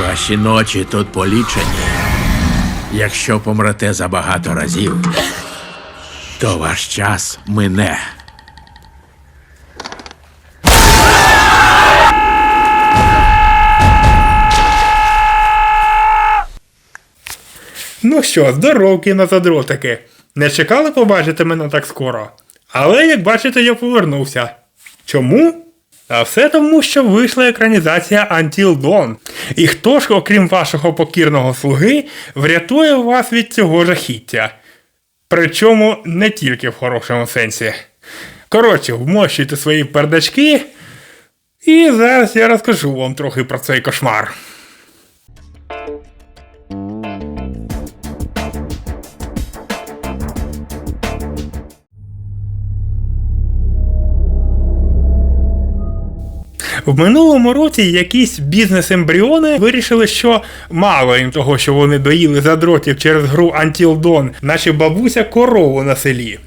Ваші ночі тут полічені. Якщо помрете забагато разів, то ваш час мине. Ну що, здоров, кінозадротики. Не чекали побачити мене так скоро. Але, як бачите, я повернувся. Чому? А все тому, що вийшла екранізація Until Dawn. І хто ж, окрім вашого покірного слуги, врятує вас від цього жахіття? Причому не тільки в хорошому сенсі. Коротше, вмощуйте свої пердачки, і зараз я розкажу вам трохи про цей кошмар. В минулому році якісь бізнес-ембріони вирішили, що мало їм того, що вони доїли задротів через гру Until Dawn, наче бабуся корову на селі.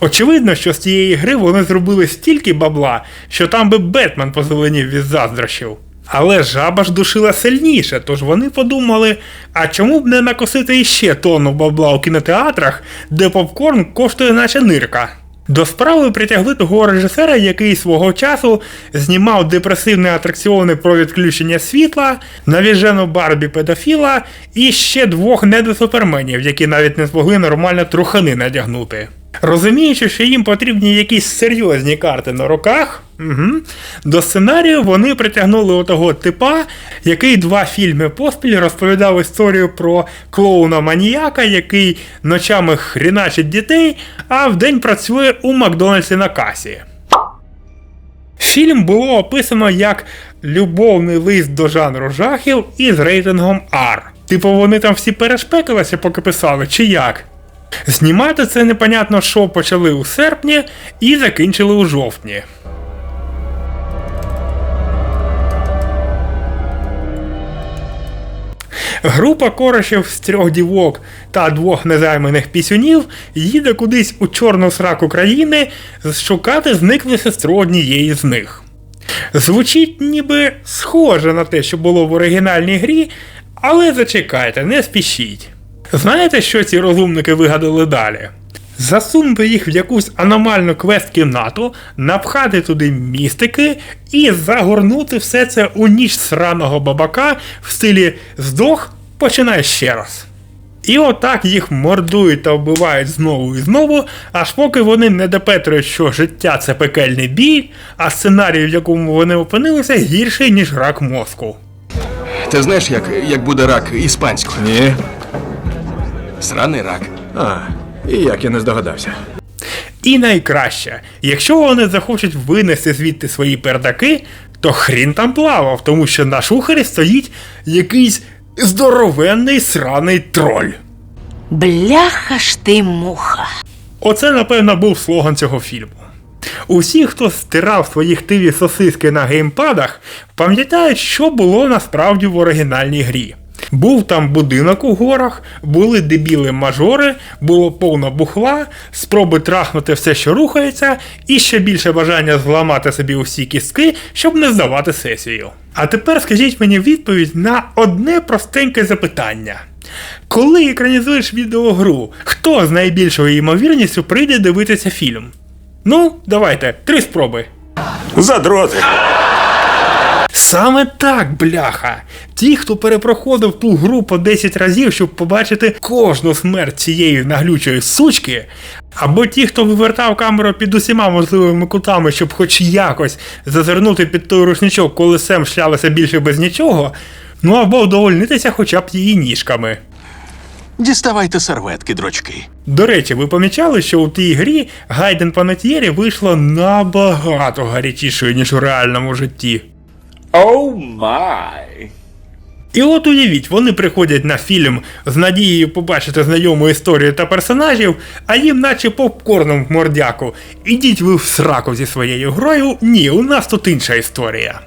Очевидно, що з цієї гри вони зробили стільки бабла, що там би Бетмен позеленів від заздрощів. Але жаба ж душила сильніше, тож вони подумали, а чому б не накосити іще тонну бабла у кінотеатрах, де попкорн коштує наче нирка. До справи притягли того режисера, який свого часу знімав депресивні атракціони про відключення світла, навіжену Барбі педофіла і ще двох недосуперменів, які навіть не змогли нормально трухани надягнути. Розуміючи, що їм потрібні якісь серйозні карти на руках, угу, до сценарію вони притягнули отого типа, який два фільми поспіль розповідав історію про клоуна маніяка, який ночами хріначить дітей, а вдень працює у Макдональдсі на касі. Фільм було описано як любовний лист до жанру жахів із рейтингом R. Типу вони там всі перешпекалися, поки писали, чи як? Знімати це непонятно що почали у серпні і закінчили у жовтні. Група корошів з трьох дівок та двох незайманих пісюнів їде кудись у чорну сраку країни шукати зниклу сестру однієї з них. Звучить ніби схоже на те, що було в оригінальній грі, але зачекайте, не спішіть. Знаєте, що ці розумники вигадали далі? Засунути їх в якусь аномальну квест-кімнату, напхати туди містики і загорнути все це у ніч сраного бабака в стилі здох, починай ще раз. І отак їх мордують та вбивають знову і знову, аж поки вони не допетрують, що життя це пекельний бій, а сценарій, в якому вони опинилися, гірший, ніж рак мозку. Ти знаєш, як, як буде рак іспанською? Ні. Сраний рак. А, і як я не здогадався. І найкраще, якщо вони захочуть винести звідти свої пердаки, то хрін там плавав, тому що на шухері стоїть якийсь здоровенний сраний троль. Бляха ж ти муха. Оце, напевно, був слоган цього фільму. Усі, хто стирав свої хтиві сосиски на геймпадах, пам'ятають, що було насправді в оригінальній грі. Був там будинок у горах, були дебіли-мажори, було повно бухла, спроби трахнути все, що рухається, і ще більше бажання зламати собі усі кістки, щоб не здавати сесію. А тепер скажіть мені відповідь на одне простеньке запитання. Коли екранізуєш відеогру, хто з найбільшою ймовірністю прийде дивитися фільм? Ну, давайте, три спроби. Задроти! Саме так, бляха. Ті, хто перепроходив ту гру по 10 разів, щоб побачити кожну смерть цієї наглючої сучки, або ті, хто вивертав камеру під усіма можливими кутами, щоб хоч якось зазирнути під той рушничок, коли Сем шлялася більше без нічого, ну або вдовольнитися хоча б її ніжками. Діставайте серветки, дрочки. До речі, ви помічали, що у тій грі Гайден Панетьєрі вийшло набагато гарячішою, ніж у реальному житті. Oh my. І от уявіть, вони приходять на фільм з надією побачити знайому історію та персонажів, а їм наче попкорном в мордяку. Ідіть ви в сраку зі своєю грою, ні, у нас тут інша історія.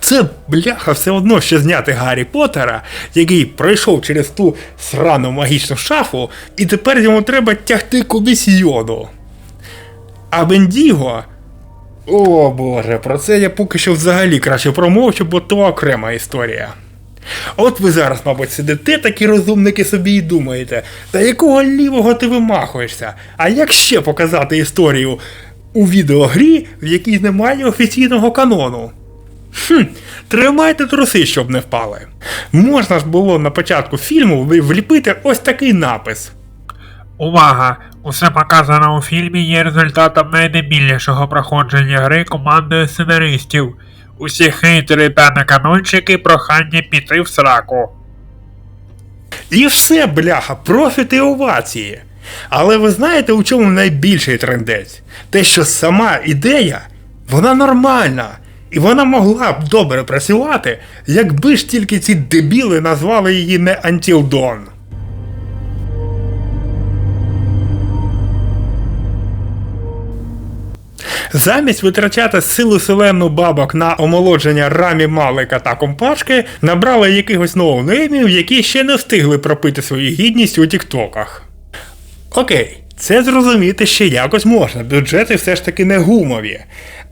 Це бляха все одно що зняти Гаррі Поттера, який пройшов через ту срану магічну шафу, і тепер йому треба тягти кудись йоду. А Бендіго. О боже, про це я поки що взагалі краще промовчу, бо то окрема історія. От ви зараз, мабуть, сидите такі розумники собі і думаєте, та якого лівого ти вимахуєшся? А як ще показати історію у відеогрі, в якій немає офіційного канону? Хм, тримайте труси, щоб не впали. Можна ж було на початку фільму вліпити ось такий напис. Увага! Усе показане у фільмі є результатом найдебільнішого проходження гри командою сценаристів. Усі хейтери та наканончики прохання піти в сраку. І все, бляха, профіти овації. Але ви знаєте, у чому найбільший трендець? Те, що сама ідея, вона нормальна. І вона могла б добре працювати, якби ж тільки ці дебіли назвали її не Until Dawn. Замість витрачати силу селену бабок на омолодження рамі Малика та компашки, набрали якихось ноунеймів, які ще не встигли пропити свою гідність у тіктоках. Окей, це зрозуміти ще якось можна, бюджети все ж таки не гумові.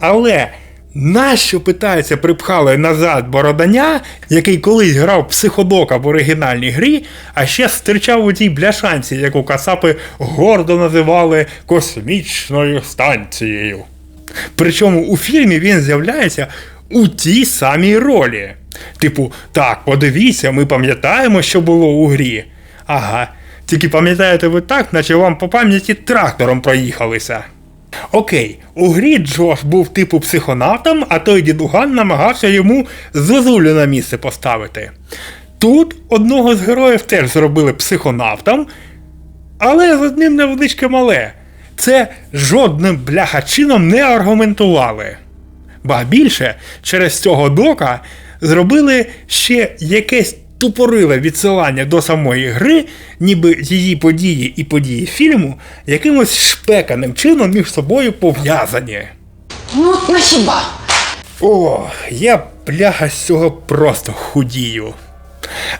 Але нащо питається припхали назад Бороданя, який колись грав психодока в оригінальній грі, а ще стирчав у тій бляшанці, яку кацапи гордо називали космічною станцією. Причому у фільмі він з'являється у тій самій ролі. Типу, так, подивіться, ми пам'ятаємо, що було у грі. Ага, тільки пам'ятаєте ви так, наче вам по пам'яті трактором проїхалися. Окей, у грі Джош був типу психонавтом, а той дідуган намагався йому зозулю на місце поставити. Тут одного з героїв теж зробили психонавтом, але з одним невеличке мале. Це жодним бляха чином не аргументували. Ба більше, через цього дока зробили ще якесь тупориле відсилання до самої гри, ніби її події і події фільму якимось шпеканим чином між собою пов'язані. Ну, ну хіба? О, я бляха з цього просто худію.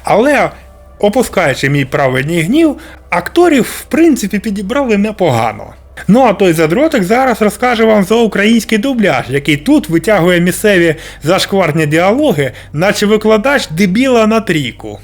Але, опускаючи мій праведний гнів, акторів в принципі підібрали непогано. Ну а той задротик зараз розкаже вам за український дубляж, який тут витягує місцеві зашкварні діалоги, наче викладач дебіла на трійку.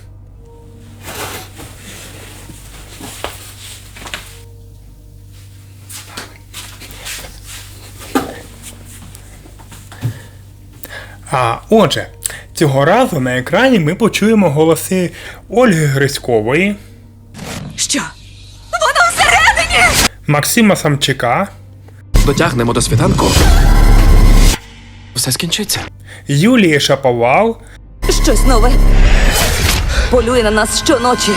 А отже, цього разу на екрані ми почуємо голоси Ольги Гриськової, Максима Самчика, Дотягнемо до світанку. Все скінчиться. Юлії Шаповал, Щось нове. Полює на нас щоночі.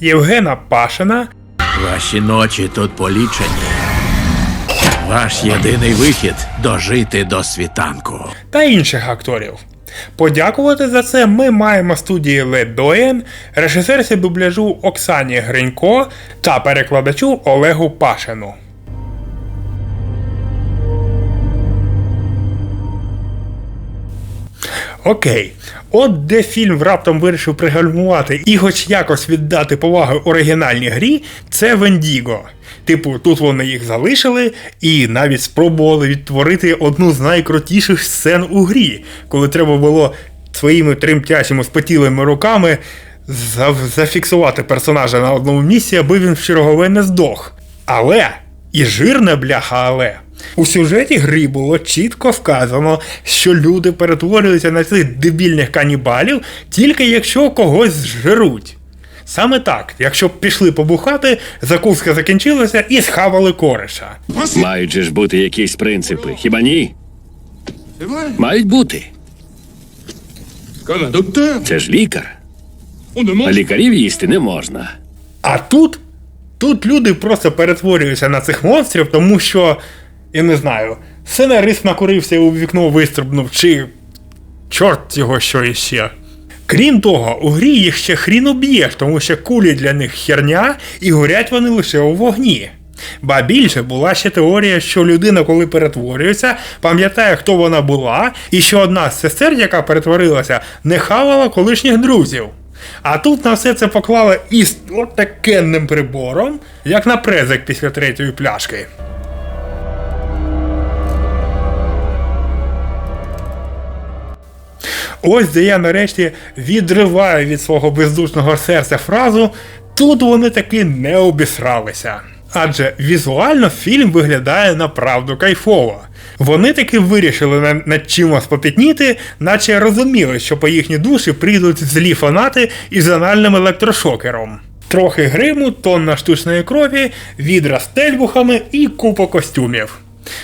Євгена Пашина, Ваші ночі тут полічені. Ваш єдиний вихід дожити до світанку. та інших акторів. Подякувати за це ми маємо студії Ледоєн, режисерці дубляжу Оксані Гринько та перекладачу Олегу Пашину. Окей, от де фільм раптом вирішив пригальмувати і хоч якось віддати повагу оригінальній грі, це Вендіго. Типу, тут вони їх залишили і навіть спробували відтворити одну з найкрутіших сцен у грі, коли треба було своїми тремтячими спотілими руками за- зафіксувати персонажа на одному місці, аби він в чергове не здох. Але, і жирне бляха, але. У сюжеті гри було чітко вказано, що люди перетворюються на цих дебільних канібалів тільки якщо когось зжируть. Саме так, якщо б пішли побухати, закуска закінчилася і схавали кореша. Мають же ж бути якісь принципи, хіба ні? Мають бути. Це ж лікар. А лікарів їсти не можна. А тут, тут люди просто перетворюються на цих монстрів, тому що, я не знаю, сценарист накурився і у вікно вистрибнув, чи чорт його що іще. Крім того, у грі їх ще хрін уб'єш, тому що кулі для них херня і горять вони лише у вогні. Ба більше була ще теорія, що людина, коли перетворюється, пам'ятає, хто вона була, і що одна з сестер, яка перетворилася, не хавала колишніх друзів. А тут на все це поклали із отакенним прибором, як на презик після третьої пляшки. Ось де я нарешті відриваю від свого бездушного серця фразу тут вони таки не обісралися. Адже візуально фільм виглядає направду кайфово. Вони таки вирішили над чимось попітніти, наче розуміли, що по їхні душі прийдуть злі фанати із анальним електрошокером. Трохи гриму, тонна штучної крові, відра з тельбухами і купа костюмів.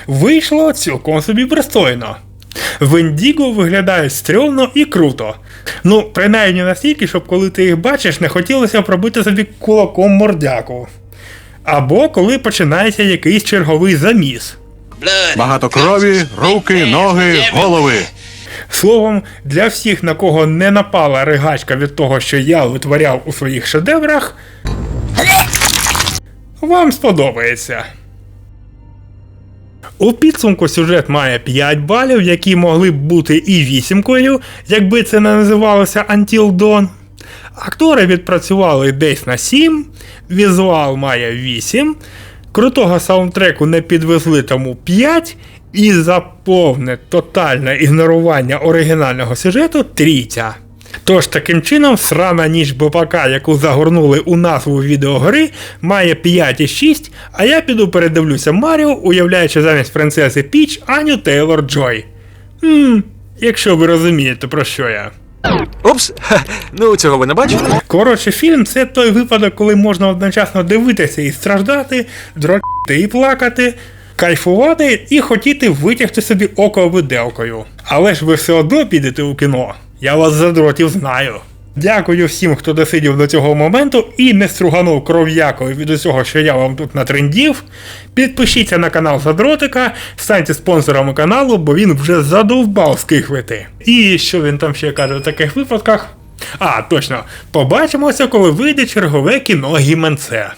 Вийшло цілком собі пристойно. Вендіго виглядають стрьомно і круто. Ну, принаймні настільки, щоб коли ти їх бачиш, не хотілося пробити собі кулаком мордяку. Або коли починається якийсь черговий заміс. Багато крові, руки, ноги, голови. Словом, для всіх, на кого не напала ригачка від того, що я витворяв у своїх шедеврах, вам сподобається. У підсумку сюжет має 5 балів, які могли б бути і вісімкою, якби це не називалося Until Dawn. Актори відпрацювали десь на 7, візуал має 8, крутого саундтреку не підвезли тому 5, і за повне тотальне ігнорування оригінального сюжету трійця. Тож таким чином, срана ніч БПК, яку загорнули у назву відеогри, має 5,6, а я піду передивлюся Маріо, уявляючи замість принцеси Піч Аню Тейлор Джой. Хм, якщо ви розумієте про що я. Упс, ну цього ви не бачили? Коротше, фільм це той випадок, коли можна одночасно дивитися і страждати, дрочити і плакати, кайфувати і хотіти витягти собі око виделкою. Але ж ви все одно підете у кіно. Я вас задротів знаю. Дякую всім, хто досидів до цього моменту і не струганув кров'якою від усього, що я вам тут натрендів. Підпишіться на канал Задротика, станьте спонсорами каналу, бо він вже задовбав скихвити. І що він там ще каже в таких випадках? А, точно, побачимося, коли вийде чергове кіно Гіменце.